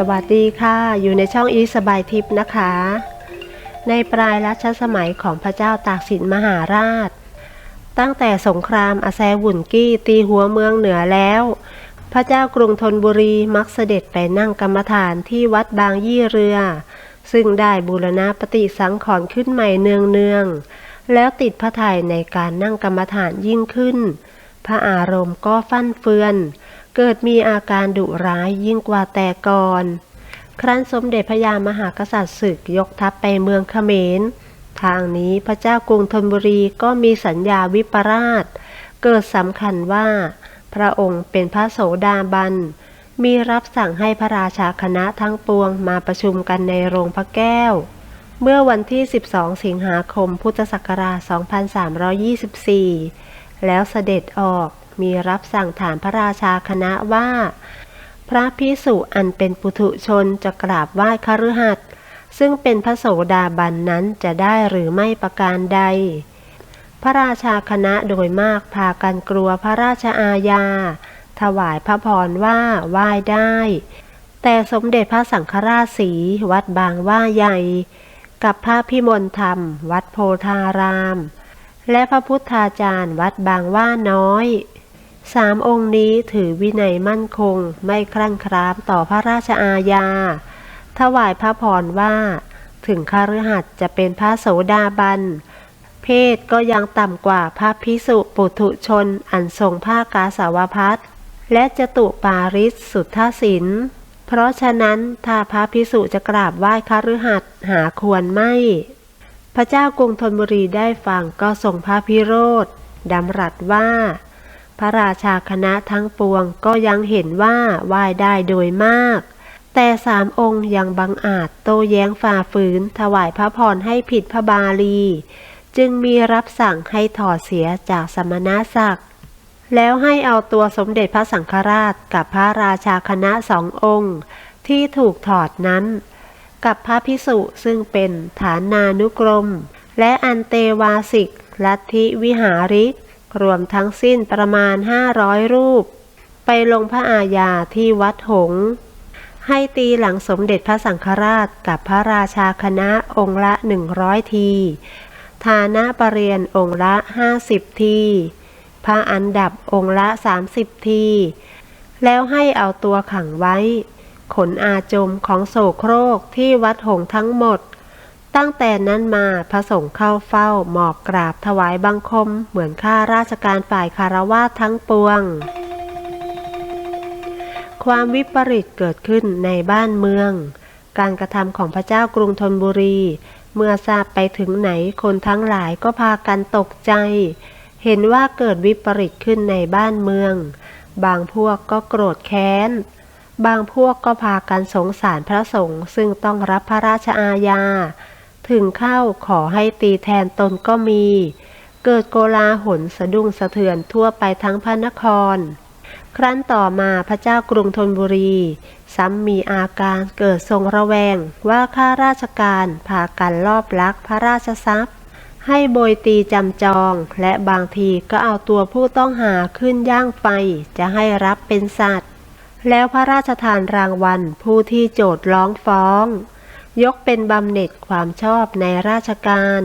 สวัสดีค่ะ อยู่ในช่องอีสบายทิพย์นะคะ ในปลายรัชสมัยของพระเจ้าตากสินมหาราช ตั้งแต่สงครามอาแซวุ่นกี้ตีหัวเมืองเหนือแล้ว พระเจ้ากรุงธนบุรีมักเสด็จไปนั่งกรรมฐานที่วัดบางยี่เรือ ซึ่งได้บูรณะปฏิสังขรณ์ขึ้นใหม่เนืองๆแล้วติดพระทัยในการนั่งกรรมฐานยิ่งขึ้น พระอารมณ์ก็ฟั่นเฟือน เกิดมีอาการดุร้ายยิ่งกว่าแต่ก่อน ครั้นสมเด็จพระยามหากษัตริย์ศึกยกทัพไปเมืองเขมร ทางนี้พระเจ้ากรุงธนบุรีก็มีสัญญาวิปราช เกิดสำคัญว่า พระองค์เป็นพระโสดาบัน มีรับสั่งให้พระราชาคณะทั้งปวงมาประชุมกันในโรงพระแก้ว เมื่อวันที่ 12 สิงหาคมพุทธศักราช 2324 แล้วเสด็จออก มีรับสั่งถามพระราชาคณะว่า พระพิสุอันเป็นปุถุชนจะกราบไหว้คฤหัสถ์ซึ่งเป็นพระโสดาบันนั้นจะได้หรือไม่ประการใด พระราชาคณะโดยมากพากันกลัวพระราชอาญา ถวายพระพรว่าไหว้ได้ แต่สมเด็จพระสังฆราชสีวัดบางว่าใหญ่ กับพระพิมลธรรม วัดโพธาราม และพระพุทธาจารย์วัดบางว่าน้อย สามองค์นี้ถือวินัยมั่นคงไม่คลั่งครามต่อพระราชอาญา ถวายพระพรว่า ถึงคฤหัสถ์จะเป็นพระโสดาบัน เพศก็ยังต่ำกว่าพระพิสุปุถุชนอันทรงผ้ากาสาวพัดและจตุปาริสสุทธศินเพราะฉะนั้นถ้าพระพิสุจะกราบไหว้คฤหัสถ์หาควรไม่ พระเจ้ากรุงธนบุรีได้ฟังก็ทรงพระพิโรธดำรัสว่า พระราชาคณะทั้งปวงก็ยังเห็นว่าไหว้ได้โดยมาก แต่สามองค์ยังบังอาจโต้แย้งฝ่าฝืนถวายพระพรให้ผิดพระบาลี จึงมีรับสั่งให้ถอดเสียจากสมณศักดิ์แล้วให้เอาตัวสมเด็จพระสังฆราชกับพระราชาคณะสององค์ ที่ถูกถอดนั้น กับพระพิสุซึ่งเป็นฐานานุกรม และอันเตวาสิกลัทธิวิหาริก รวมทั้งสิ้นประมาณ 500 รูป ไปลงพระอาญาที่วัดหง ให้ตีหลังสมเด็จพระสังฆราชกับพระราชาคณะองค์ละ 100 ที ฐานะปรริยนองค์ละ 50 ที พระอันดับองค์ละ 30 ที แล้วให้เอาตัวขังไว้ ขนอาจมของโศโครกที่วัดหงทั้งหมด ตั้งแต่นั้นมาพระสงฆ์เข้าเฝ้าหมอบกราบถวายบังคม เหมือนข้าราชการฝ่ายคารวาทั้งปวง ความวิปริตเกิดขึ้นในบ้านเมือง การกระทำของพระเจ้ากรุงธนบุรี เมื่อทราบไปถึงไหนคนทั้งหลายก็พากันตกใจ เห็นว่าเกิดวิปริตขึ้นในบ้านเมือง บางพวกก็โกรธแค้นบางพวกก็พากันสงสารพระสงฆ์ซึ่งต้องรับพระราชอาญา ถึงเข้าขอให้ตีแทนตนก็มี เกิดโกลาหลสะดุ้งสะเทือนทั่วไปทั้งพระนคร ครั้นต่อมาพระเจ้ากรุงธนบุรี ซ้ำมีอาการเกิดทรงระแวงว่าข้าราชการพากันลอบลักพระราชทรัพย์ ให้โบยตีจำจองและบางทีก็เอาตัวผู้ต้องหาขึ้นย่างไฟจะให้รับเป็นสัตว์ แล้วพระราชทานรางวัลผู้ที่โจทร้องฟ้อง ยกเป็นบำเหน็จความชอบในราชการ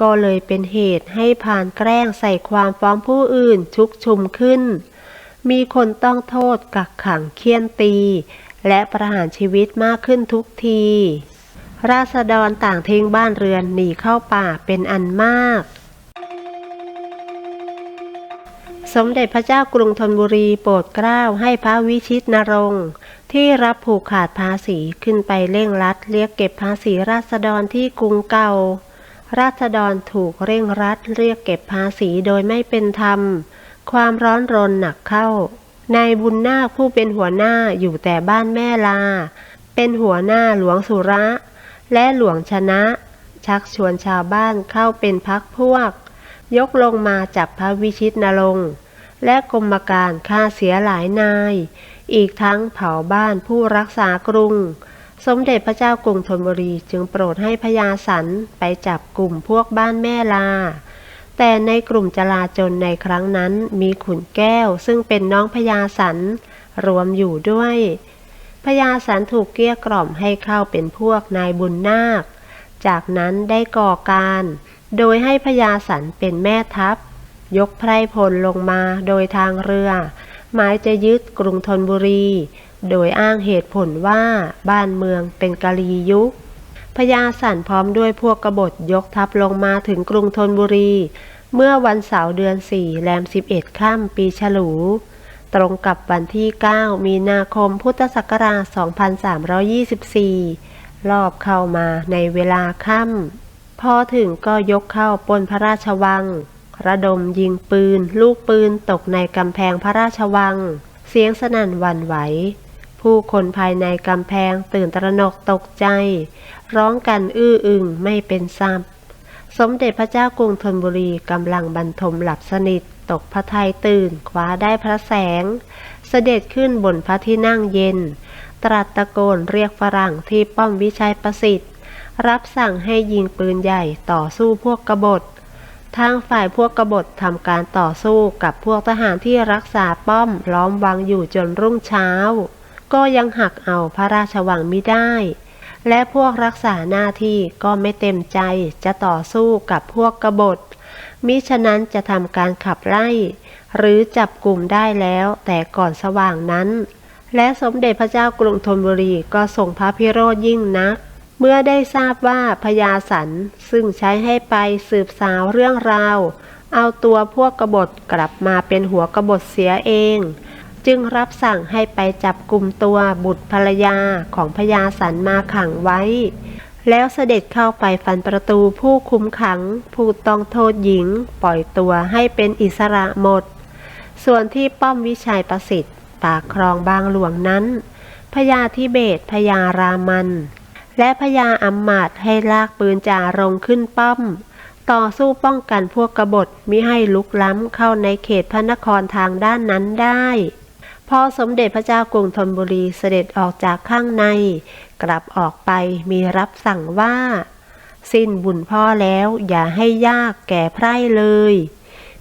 ก็เลยเป็นเหตุให้ผ่านแกล้งใส่ความฟ้องผู้อื่นชุกชุมขึ้น มีคนต้องโทษกักขังเคี่ยนตี และประหารชีวิตมากขึ้นทุกที ราษฎรต่างทิ้งบ้านเรือนหนีเข้าป่าเป็นอันมากสมเด็จพระเจ้ากรุงธนบุรีโปรดเกล้าให้พระวิชิตนรงค์ ที่รับผูกขาดภาษีขึ้นไปเร่งรัดเรียกเก็บภาษีราษฎรที่กรุงเก่า ราษฎรถูกเร่งรัดเรียกเก็บภาษีโดยไม่เป็นธรรม ความร้อนรนหนักเข้านายบุญนาคผู้เป็นหัวหน้าอยู่แต่บ้านแม่ลา เป็นหัวหน้าหลวงสุระ และหลวงชนะ ชักชวนชาวบ้านเข้าเป็นพักพวก ยกลงมาจับพระวิชิตนรงและกรมการฆ่าเสียหลายนาย อีกทั้งเผาบ้านผู้รักษากรุง สมเด็จพระเจ้ากรุงธนบุรีจึงโปรดให้พญาสันไปจับกลุ่มพวกบ้านแม่ลา แต่ในกลุ่มจลาจลในครั้งนั้นมีขุนแก้วซึ่งเป็นน้องพญาสันรวมอยู่ด้วยพพญาสันถูกเกลี้ยกล่อมให้เข้าเป็นพวกนายบุญนาค จากนั้นได้ก่อการ โดยให้พญาสันเป็นแม่ทัพ ยกไพรพลลงมาโดยทางเรือ หมายจะยึดกรุงธนบุรี โดยอ้างเหตุผลว่าบ้านเมืองเป็นกะลียุคพญาสันพร้อมด้วยพวกกบฏยกทัพลงมาถึงกรุงธนบุรี เมื่อวันเสาร์เดือนสี่แรมสิบเอ็ดค่ำปีฉลู ตรงกับวันที่ 9 มีนาคมพุทธศักราช 2324 รอบเข้ามาในเวลาค่ำพอถึงก็ยกเข้าปนพระราชวัง ระดมยิงปืน ลูกปืนตกในกำแพงพระราชวัง เสียงสนั่นวันไหว ผู้คนภายในกำแพงตื่นตระหนกตกใจ ร้องกันอื้ออึงไม่เป็นซ้ำสมเด็จพระเจ้ากรุงธนบุรีกำลังบรรทมหลับสนิท ตกพระทัยตื่นคว้าได้พระแสง เสด็จขึ้นบนพระที่นั่งเย็น ตรัสตะโกนเรียกฝรั่งที่ป้อมวิชัยประสิทธิ์ รับสั่งให้ยิงปืนใหญ่ต่อสู้พวกกบฏ ทางฝ่ายพวกกบฏทำการต่อสู้กับพวกทหารที่รักษาป้อมล้อมวังอยู่จนรุ่งเช้า ก็ยังหักเอาพระราชวังไมิได้ และพวกรักษาหน้าที่ก็ไม่เต็มใจจะต่อสู้กับพวกกบฏ มิฉะนั้นจะทำการขับไล่ หรือจับกลุ่มได้แล้วแต่ก่อนสว่างนั้น และสมเด็จพระเจ้ากรุงธนบุรีก็ทรงพระพิโรธยิ่งนัก เมื่อได้ทราบว่าพญาสันซึ่งใช้ให้ไปสืบสาวเรื่องราว เอาตัวพวกกบฏกลับมาเป็นหัวกบฏเสียเอง จึงรับสั่งให้ไปจับกลุ่มตัวบุตรภรรยาของพญาสันมาขังไว้ แล้วเสด็จเข้าไปฟันประตูผู้คุมขัง ผู้ต้องโทษหญิง ปล่อยตัวให้เป็นอิสระหมด ส่วนที่ป้อมวิชัยประสิทธิ์ปากคลองบางหลวงนั้นพญาทิเบตพญารามัน และพญาอัมมาตให้ลากปืนจ่ารงขึ้นป้อม ต่อสู้ป้องกันพวกกบฏมิให้ลุกล้ำเข้าในเขตพระนครทางด้านนั้นได้ พอสมเด็จพระเจ้ากรุงธนบุรีเสด็จออกจากข้างใน กลับออกไปมีรับสั่งว่า สิ้นบุญพ่อแล้วอย่าให้ยากแก่ไพร่เลย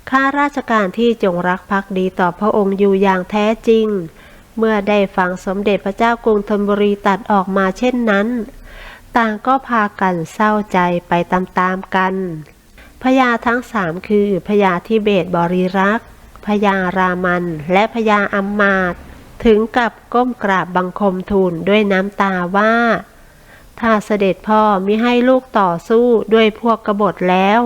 ข้าราชการที่จงรักภักดีต่อพระองค์อยู่อย่างแท้จริง เมื่อได้ฟังสมเด็จพระเจ้ากรุงธนบุรีตัดออกมาเช่นนั้น ต่างก็พากันเศร้าใจไปตามๆกันพญาทั้งสามคือพญาทิเบตบริรักษ์พญารามันและพญาอัมมาตถึงกับก้มกราบบังคมทูลด้วยน้ำตาว่า ถ้าเสด็จพ่อมิให้ลูกต่อสู้ด้วยพวกกบฏแล้ว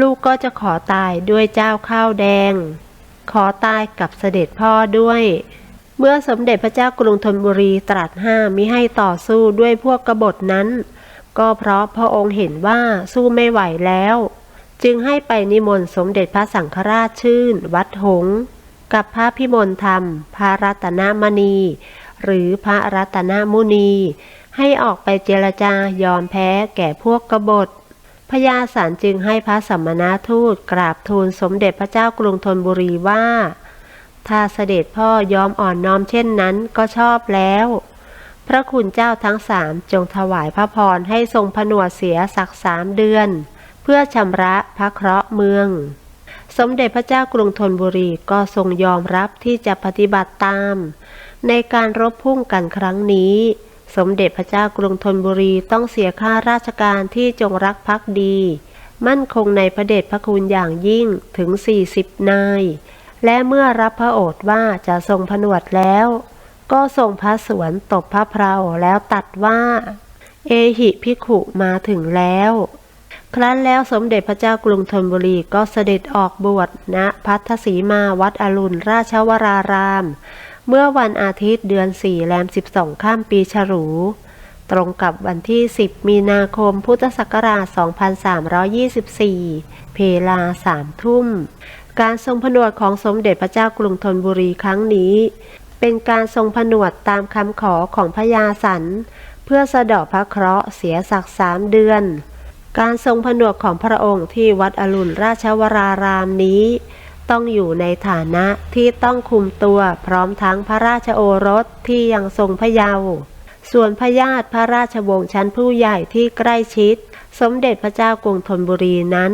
ลูกก็จะขอตายด้วยเจ้าข้าวแดง ขอตายกับเสด็จพ่อด้วย เมื่อสมเด็จพระเจ้ากรุงธนบุรีตรัสห้ามมิให้ต่อสู้ด้วยพวกกบฏนั้น ก็เพราะพระองค์เห็นว่าสู้ไม่ไหวแล้ว จึงให้ไปนิมนต์สมเด็จพระสังฆราชชื่น วัดหง กับพระพิมลธรรม พระรัตนมณี หรือพระรัตนมุนี ให้ออกไปเจรจายอมแพ้แก่พวกกบฏพญาสารจึงให้พระสัมมนาทูตกราบทูลสมเด็จพระเจ้ากรุงธนบุรีว่า ถ้าเสด็จพ่อยอมอ่อนน้อมเช่นนั้นก็ชอบแล้ว พระคุณเจ้าทั้งสามจงถวายพระพรให้ทรงผนวดเสียสักสามเดือน เพื่อชำระพระเคราะห์เมือง สมเด็จพระเจ้ากรุงธนบุรีก็ทรงยอมรับที่จะปฏิบัติตาม ในการรบพุ่งกันครั้งนี้ สมเด็จพระเจ้ากรุงธนบุรีต้องเสียค่าราชการที่จงรักภักดี มั่นคงในพระเดชพระคุณอย่างยิ่งถึง 40 นาย และเมื่อรับพระโอษฐ์ว่าจะทรงผนวดแล้ว ก็ทรงพระสวนตบพระเพราแล้วตัดว่า เอหิพิขุมาถึงแล้ว ครั้นแล้วสมเด็จพระเจ้ากรุงธนบุรีก็เสด็จออกบวชณพัทธสีมาวัดอรุณราชวราราม เมื่อวันอาทิตย์เดือนสี่แรมสิบสองข้ามปีฉลูตรงกับวันที่ 10 มีนาคม พุทธศักราช 2324 เพลาสามทุ่ม การทรงผนวดของสมเด็จพระเจ้ากรุงธนบุรีครั้งนี้ เป็นการทรงผนวดตามคำขอของพญาสัน เพื่อสะเดาะพระเคราะห์เสียสักสามเดือน การทรงผนวดของพระองค์ที่วัดอรุณราชวรารามนี้ ต้องอยู่ในฐานะที่ต้องคุมตัวพร้อมทั้งพระราชโอรสที่ยังทรงพระเยาว์ส่วนพระญาติพระราชวงศ์ชั้นผู้ใหญ่ที่ใกล้ชิด สมเด็จพระเจ้ากรุงธนบุรีนั้น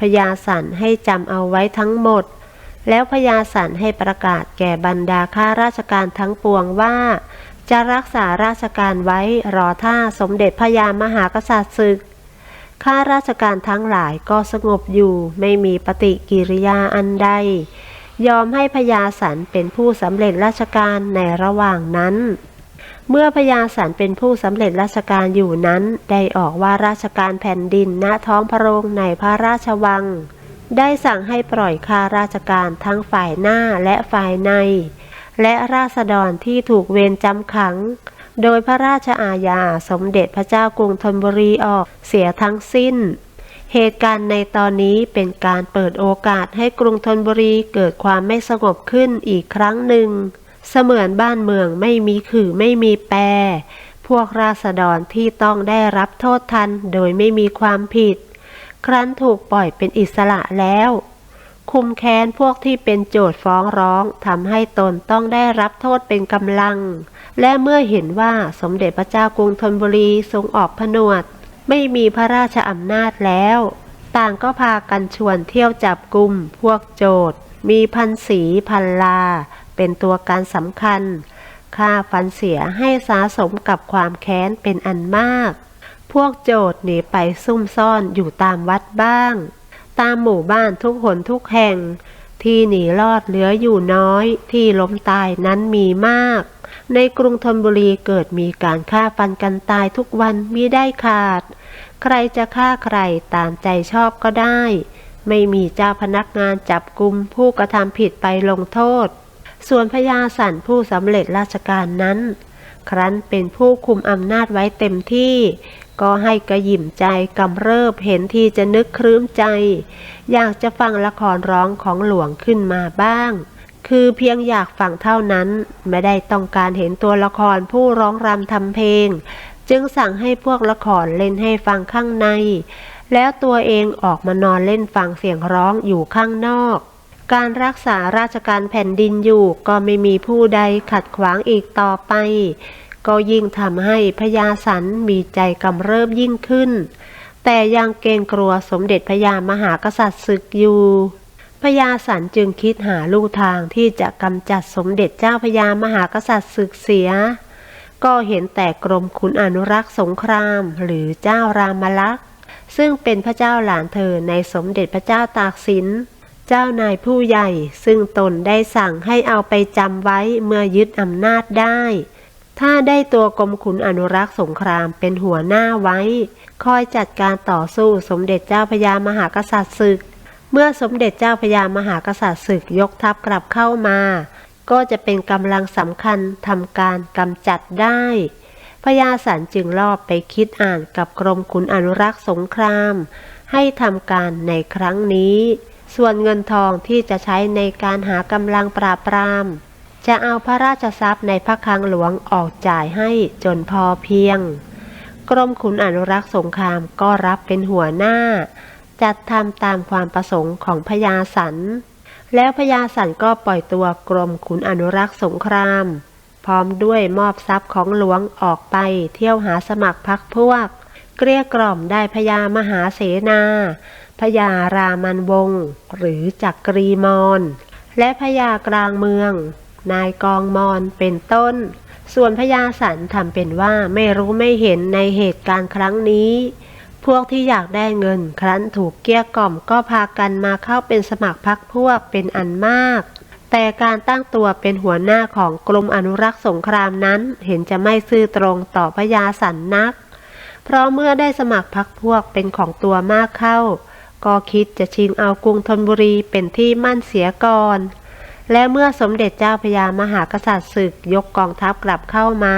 พญาสันให้จำเอาไว้ทั้งหมด แล้วพญาสันให้ประกาศแก่บรรดาข้าราชการทั้งปวงว่า จะรักษาราชการไว้รอท่าสมเด็จพระยามหากษัตริย์ศึกข้าราชการทั้งหลายก็สงบอยู่ไม่มีปฏิกิริยาอันใด ยอมให้พญาสันเป็นผู้สำเร็จราชการในระหว่างนั้น เมื่อพญาสันเป็นผู้สำเร็จราชการอยู่นั้น ได้ออกว่าราชการแผ่นดินณท้องพระโรงในพระราชวัง ได้สั่งให้ปล่อยข้าราชการทั้งฝ่ายหน้าและฝ่ายใน และราษฎรที่ถูกเวรจำขัง โดยพระราชอาญาสมเด็จพระเจ้ากรุงธนบุรีออกเสียทั้งสิ้น เหตุการณ์ในตอนนี้เป็นการเปิดโอกาสให้กรุงธนบุรีเกิดความไม่สงบขึ้นอีกครั้งหนึ่ง เสมือนบ้านเมืองไม่มีขื่อไม่มีแปร พวกราษฎรที่ต้องได้รับโทษทันโดยไม่มีความผิด ครั้นถูกปล่อยเป็นอิสระแล้ว คุมแค้นพวกที่เป็นโจทย์ฟ้องร้องทำให้ตนต้องได้รับโทษเป็นกำลัง และเมื่อเห็นว่าสมเด็จพระเจ้ากรุงธนบุรีทรงออกผนวด ไม่มีพระราชอำนาจแล้ว ต่างก็พากันชวนเที่ยวจับกลุ่มพวกโจทย์มีพันสีพันลา เป็นตัวการสำคัญค่าฟันเสียให้สาสมกับความแค้นเป็นอันมาก พวกโจทย์หนีไปซุ่มซ่อนอยู่ตามวัดบ้าง ตามหมู่บ้านทุกหนทุกแห่ง ที่หนีรอดเหลืออยู่น้อย ที่ล้มตายนั้นมีมาก ในกรุงธนบุรีเกิดมีการฆ่าฟันกันตายทุกวันมิได้ขาด ใครจะฆ่าใครตามใจชอบก็ได้ ไม่มีเจ้าพนักงานจับกุมผู้กระทำผิดไปลงโทษ ส่วนพญาสันผู้สำเร็จราชการนั้น ครั้นเป็นผู้คุมอำนาจไว้เต็มที่ ก็ให้กระยิมใจกำเริบเห็นที่จะนึกครื้มใจ อยากจะฟังละครร้องของหลวงขึ้นมาบ้าง คือเพียงอยากฟังเท่านั้น ไม่ได้ต้องการเห็นตัวละครผู้ร้องรำทำเพลง จึงสั่งให้พวกละครเล่นให้ฟังข้างใน แล้วตัวเองออกมานอนเล่นฟังเสียงร้องอยู่ข้างนอก การรักษาราชการแผ่นดินอยู่ก็ไม่มีผู้ใดขัดขวางอีกต่อไป ก็ยิ่งทำให้พญาสันมีใจกำเริบยิ่งขึ้น แต่ยังเกรงกลัวสมเด็จพญามหากษัตริย์ศึกอยู่พญาสันจึงคิดหาลู่ทางที่จะกำจัดสมเด็จเจ้าพญามหากษัตริย์ศึกเสีย ก็เห็นแต่กรมขุนอนุรักษ์สงครามหรือเจ้ารามลักษ์ซึ่งเป็นพระเจ้าหลานเธอในสมเด็จพระเจ้าตากสิน เจ้านายผู้ใหญ่ ซึ่งตนได้สั่งให้เอาไปจำไว้เมื่อยึดอำนาจได้ ถ้าได้ตัวกรมขุนอนุรักษ์สงครามเป็นหัวหน้าไว้ คอยจัดการต่อสู้สมเด็จเจ้าพญามหากษัตริย์ศึก เมื่อสมเด็จเจ้าพญามหากษัตริย์ศึกยกทัพกลับเข้ามา ก็จะเป็นกำลังสำคัญทำการกำจัดได้พญาสันจึงรอบไปคิดอ่านกับกรมขุนอนุรักษ์สงคราม ให้ทำการในครั้งนี้ ส่วนเงินทองที่จะใช้ในการหากำลังปราบปราม จะเอาพระราชทรัพย์ในพระคลังหลวงออกจ่ายให้จนพอเพียง กรมขุนอนุรักษ์สงครามก็รับเป็นหัวหน้า จัดทำตามความประสงค์ของพญาสัน แล้วพญาสันก็ปล่อยตัวกรมขุนอนุรักษ์สงคราม พร้อมด้วยมอบทรัพย์ของหลวงออกไปเที่ยวหาสมัครพักพวก เกลี้ยกล่อมได้พญามหาเสนา พญารามันวงศ์หรือจักรีมอนและพญากลางเมือง นายกองมอนเป็นต้น ส่วนพญาสันทำเป็นว่าไม่รู้ไม่เห็นในเหตุการณ์ครั้งนี้ พวกที่อยากได้เงินครั้นถูกเกี้ยกล่อมก็พากันมาเข้าเป็นสมัครพักพวกเป็นอันมาก แต่การตั้งตัวเป็นหัวหน้าของกรมอนุรักษ์สงครามนั้นเห็นจะไม่ซื่อตรงต่อพญาสันนัก เพราะเมื่อได้สมัครพักพวกเป็นของตัวมากเข้า ก็คิดจะชิงเอากรุงธนบุรีเป็นที่มั่นเสียก่อน และเมื่อสมเด็จเจ้าพญามหากษัตริย์ศึกยกกองทัพกลับเข้ามา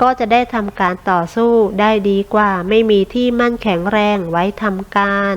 ก็จะได้ทำการต่อสู้ได้ดีกว่าไม่มีที่มั่นแข็งแรงไว้ทำการ